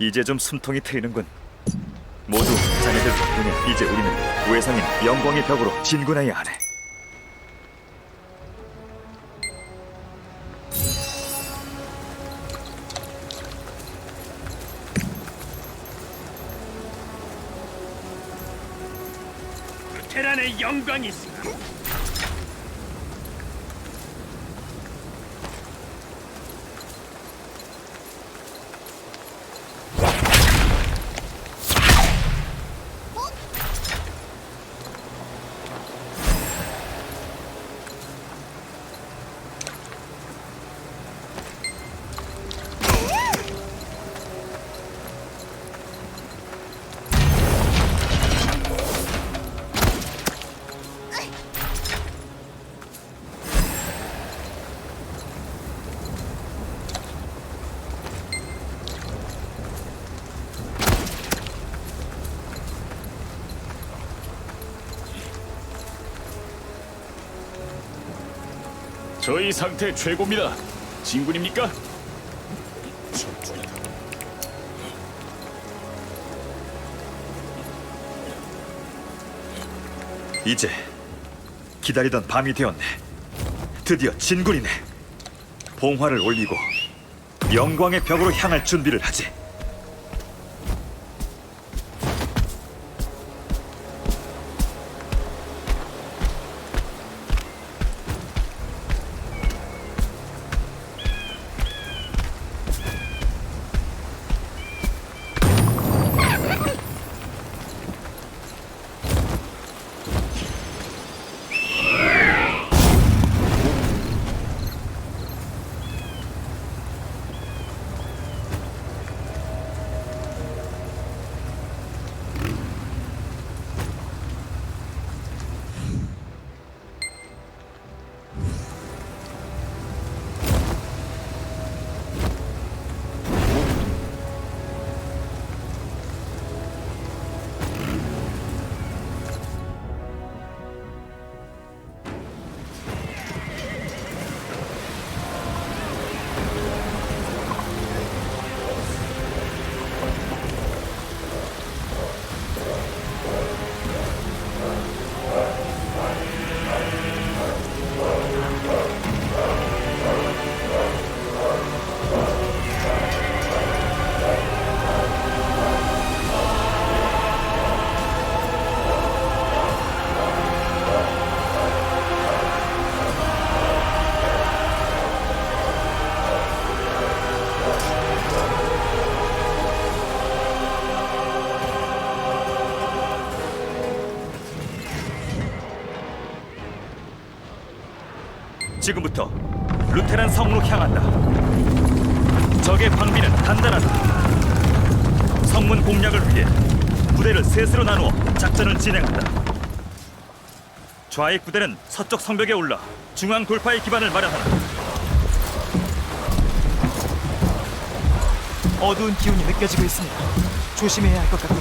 이제 좀 숨통이 트이는군. 모두 자네들 덕분에 이제 우리는 외상인 영광의 벽으로 진군해야 하네. 영광이 있으나 저희 상태 최고입니다. 진군입니까? 이제 기다리던 밤이 되었네. 드디어 진군이네. 봉화를 올리고 영광의 벽으로 향할 준비를 하지. 지금부터 루테란 성으로 향한다. 적의 방비는 단단하다. 성문 공략을 위해 부대를 셋으로 나누어 작전을 진행한다. 좌익 부대는 서쪽 성벽에 올라 중앙 돌파의 기반을 마련하라. 어두운 기운이 느껴지고 있습니다. 조심해야 할 것 같군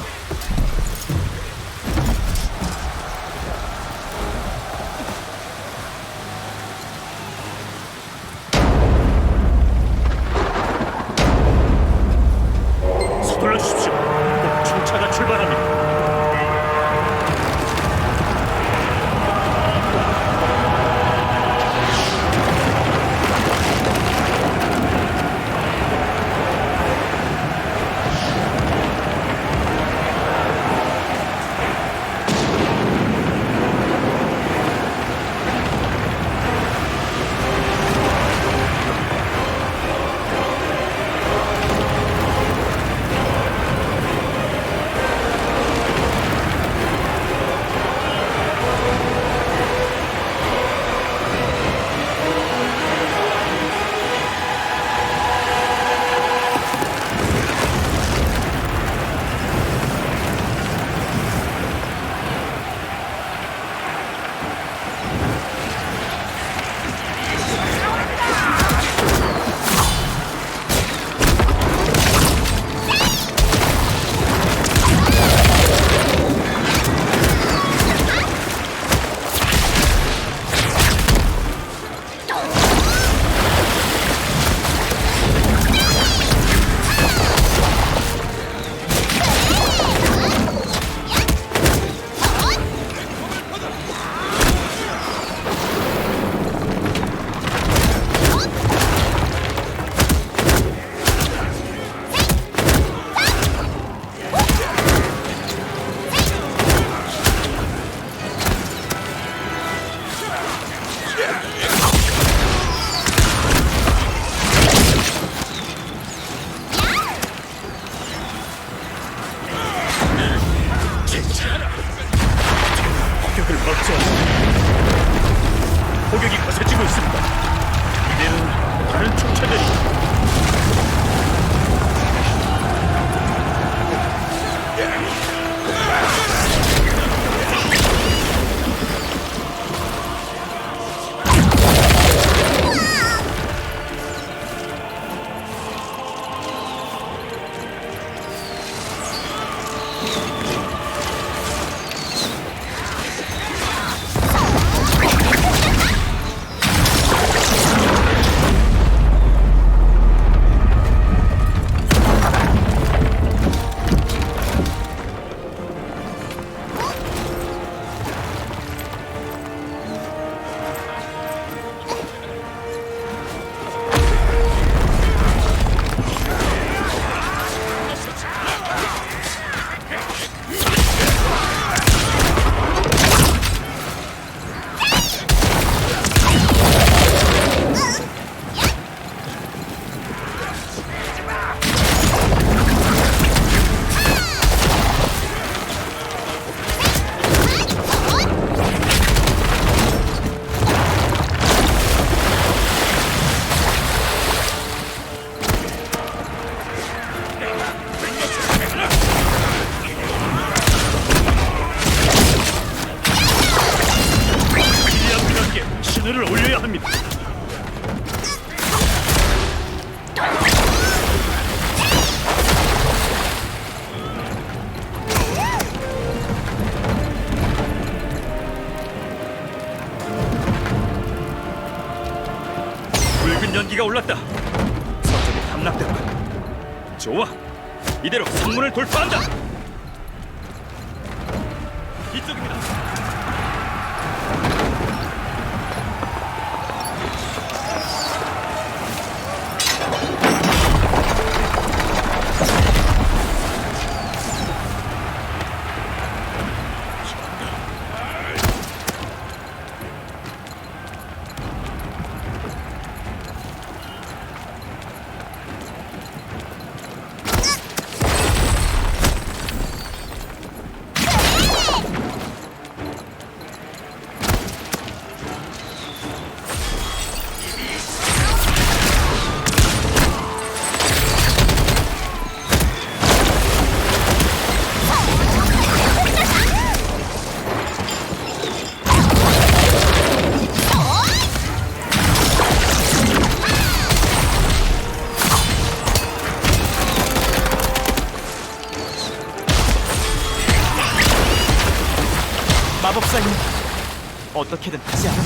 전기가 올랐다. 서쪽에 함락됐군. 좋아. 이대로 성문을 돌파한다. 어떻게든 않으면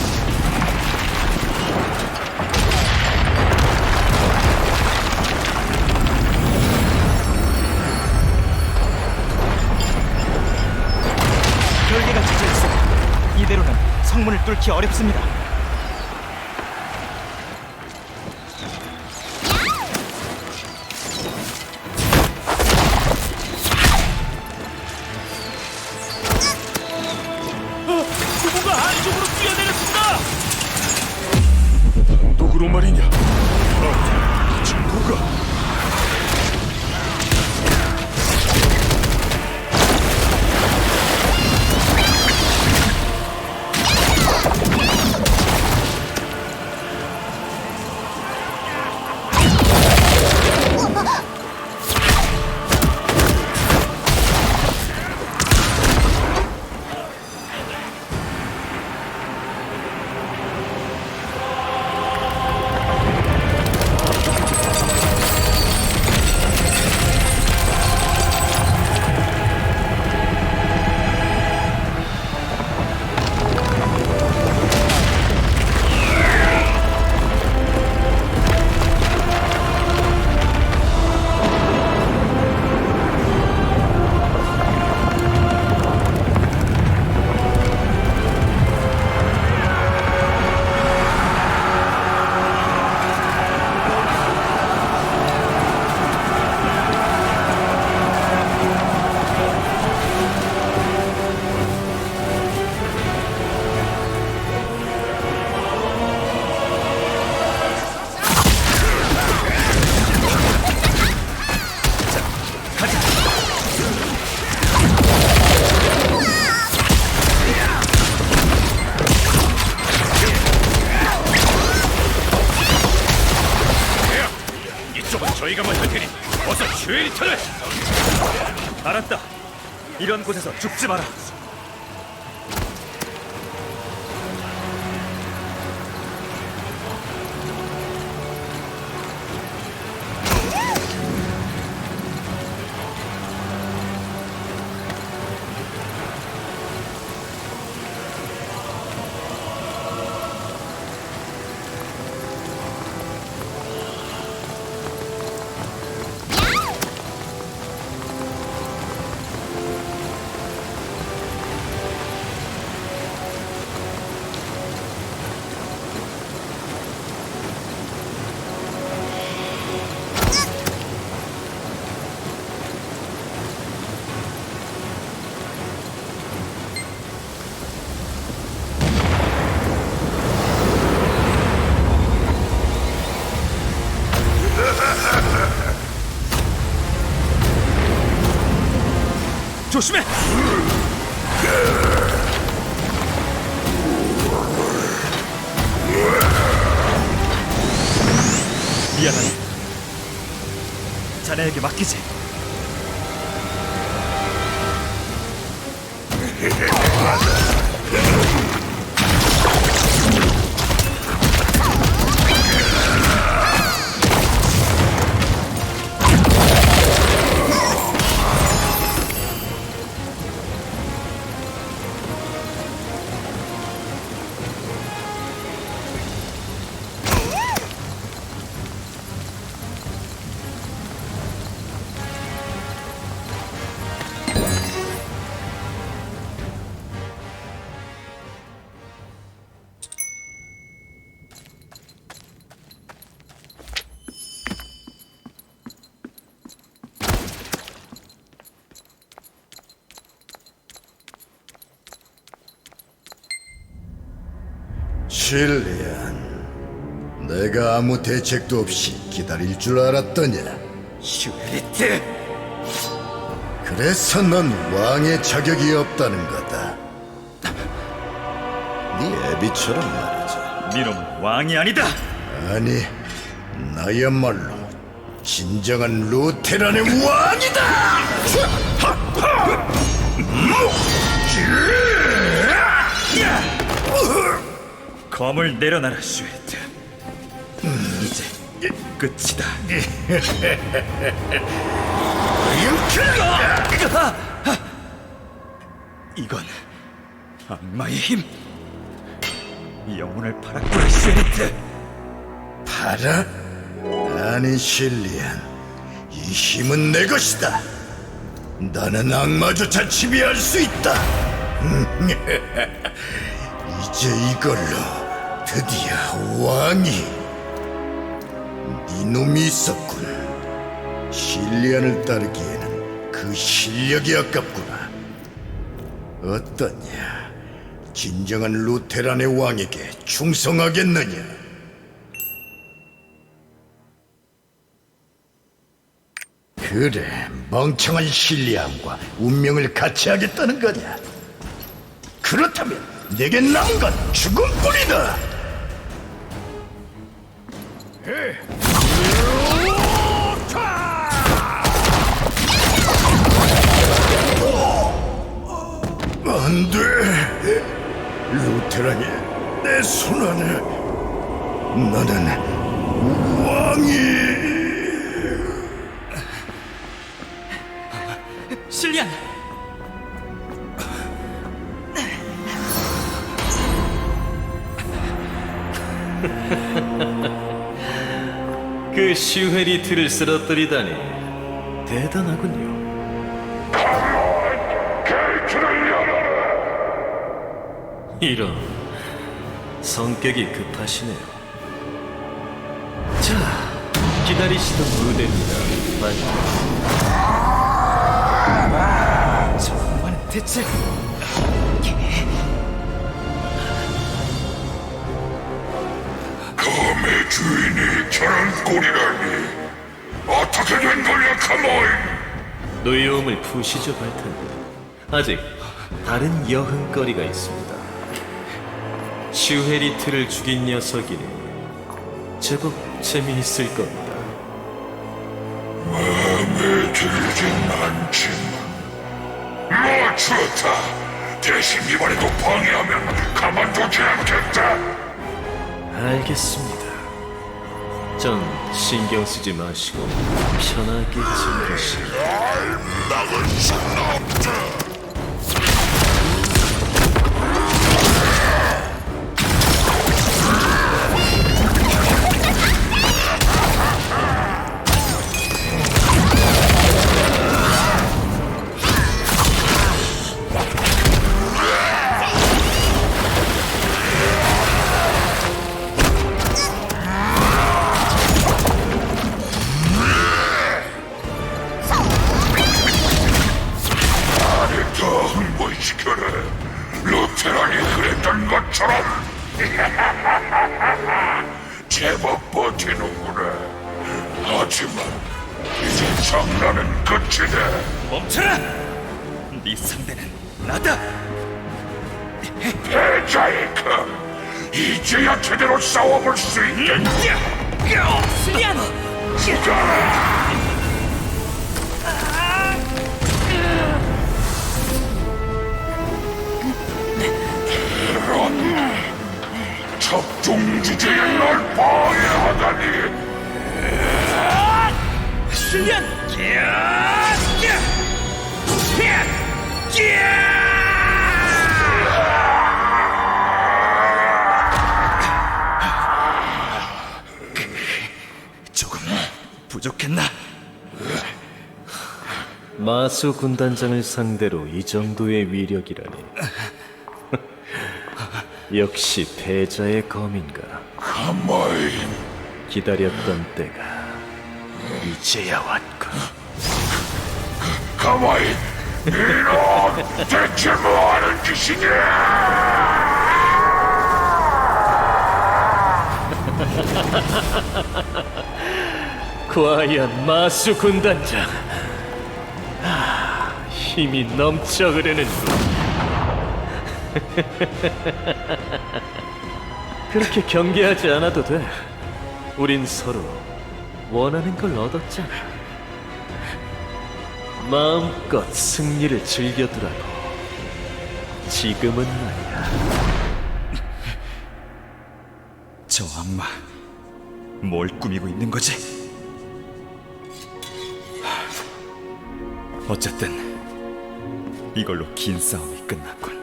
결계가 있어 이대로는 성문을 뚫기 어렵습니다. 죽지 마라. 조심해. 미안하네. 자네에게 맡기지. 실리안, 내가 아무 대책도 없이 기다릴 줄 알았더냐? 슈에리트! 그래서 넌 왕의 자격이 없다는 거다. 네 애비처럼 말이지. 니놈은 왕이 아니다! 아니, 나야말로 진정한 루테란의 왕이다! 검을 내려놔라, 슈에리트. 이제 끝이다. 이건 악마의 힘! 영혼을 팔았구나, 슈에리트! 알아? 아니 실리안 이 힘은 내 것이다 나는 악마조차 지배할 수 있다 이제 이걸로 드디어 왕이 네 놈이 있었군 실리안을 따르기에는 그 실력이 아깝구나 어떠냐 진정한 루테란의 왕에게 충성하겠느냐 그래, 멍청한 실리안과 운명을 같이 하겠다는 거냐? 그렇다면 내게 남은 건 죽음뿐이다. 안 돼. 루테란이 내 손안에 나는 왕이 실리안! 그 슈헤리트를 쓰러뜨리다니 대단하군요. 이런 성격이 급하시네요. 자, 기다리시던 무대입니다. 빨리. 저 악마는 대체 주인이 저런 꼴이라니 어떻게 된 거야 카모이 노여움을 푸시죠, 발탄. 아직 다른 여흥거리가 있습니다. 슈헤리트를 죽인 녀석이니 제법 재미있을 겁니다. 마음에 들진 않지만 뭐 좋다 대신 이번에도 방해하면 가만두지 않겠다 알겠습니다. 전 신경 쓰지 마시고 편하게 즐기시오. 막을 수는 없다 이런 접종 주제에 널 방해하다니 실리안! 조금 부족했나? 마수 군단장을 상대로 이 정도의 위력이라니. 역시 패자의 검인가. 기다렸던 때가 이제야 왔군. 가마이 이런 대체 뭐하는 짓이냐 과연 마수 군단장. 아, 힘이 넘쳐 흐르는군. 그렇게 경계하지 않아도 돼. 우린 서로 원하는 걸 얻었잖아. 마음껏 승리를 즐겨두라고. 지금은 말이야. 저 악마 뭘 꾸미고 있는 거지? 어쨌든 이걸로 긴 싸움이 끝났군.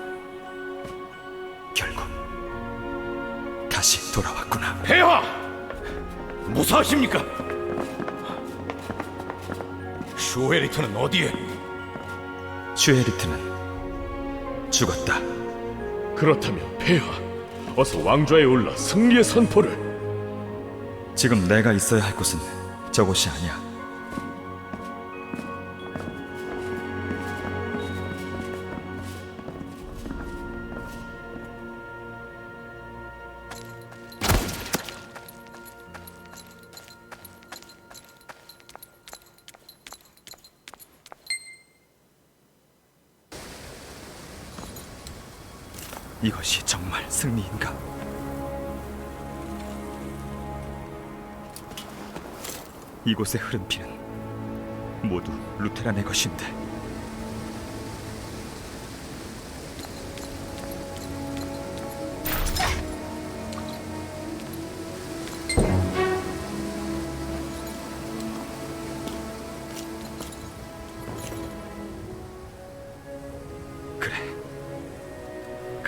결국 다시 돌아왔구나. 폐하! 무사하십니까? 슈에리트는 어디에? 슈에리트는 죽었다. 그렇다면 폐하, 어서 왕좌에 올라 승리의 선포를. 지금 내가 있어야 할 곳은 저곳이 아니야. 이것이 정말 승리인가? 이곳의 흐른 피는 모두 루테란의 것인데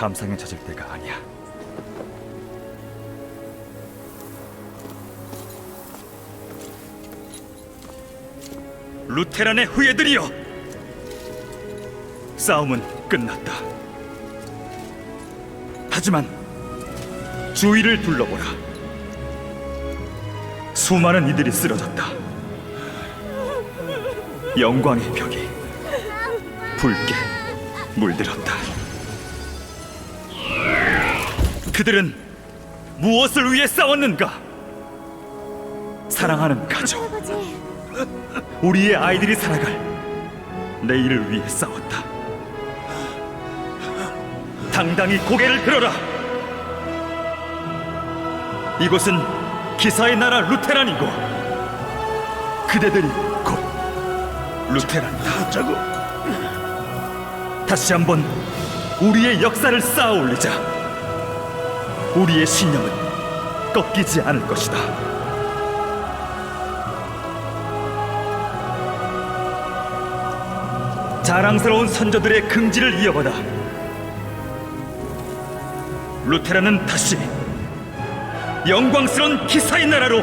감상에 젖을 때가 아니야 루테란의 후예들이여! 싸움은 끝났다. 하지만 주위를 둘러보라. 수많은 이들이 쓰러졌다. 영광의 벽이 붉게 물들었다. 그들은 무엇을 위해 싸웠는가? 사랑하는 가족. 우리의 아이들이 살아갈 내일을 위해 싸웠다. 당당히 고개를 들어라. 이곳은 기사의 나라 루테란이고 그대들이 곧 루테란이다. 자고 다시 한번 우리의 역사를 쌓아 올리자. 우리의 신념은 꺾이지 않을 것이다. 자랑스러운 선조들의 긍지를 이어받아 루테란은 다시 영광스러운 기사의 나라로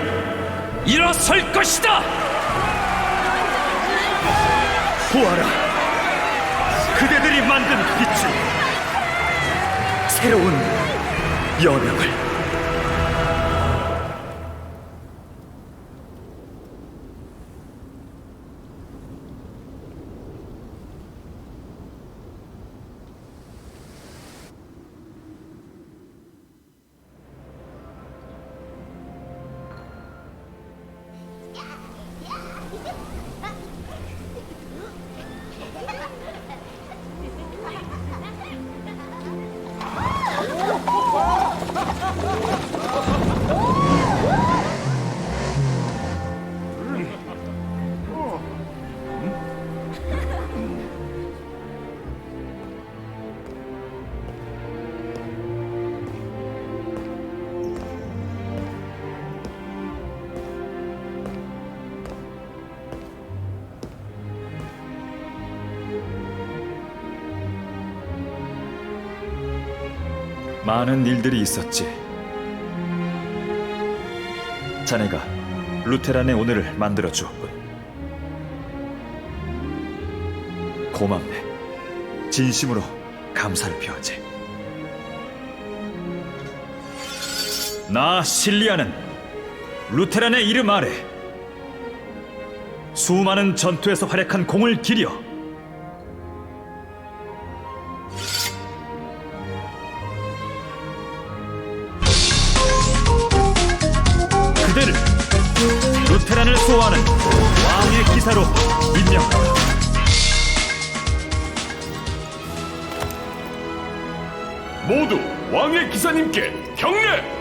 일어설 것이다. 보아라, 그대들이 만든 빛이 새로운 여명을. 많은 일들이 있었지. 자네가 루테란의 오늘을 만들어 주었군. 고맙네. 진심으로 감사를 표하지. 나 실리아는 루테란의 이름 아래 수많은 전투에서 활약한 공을 기려 세란을 수호하는 왕의 기사로 임명한다. 모두 왕의 기사님께 경례!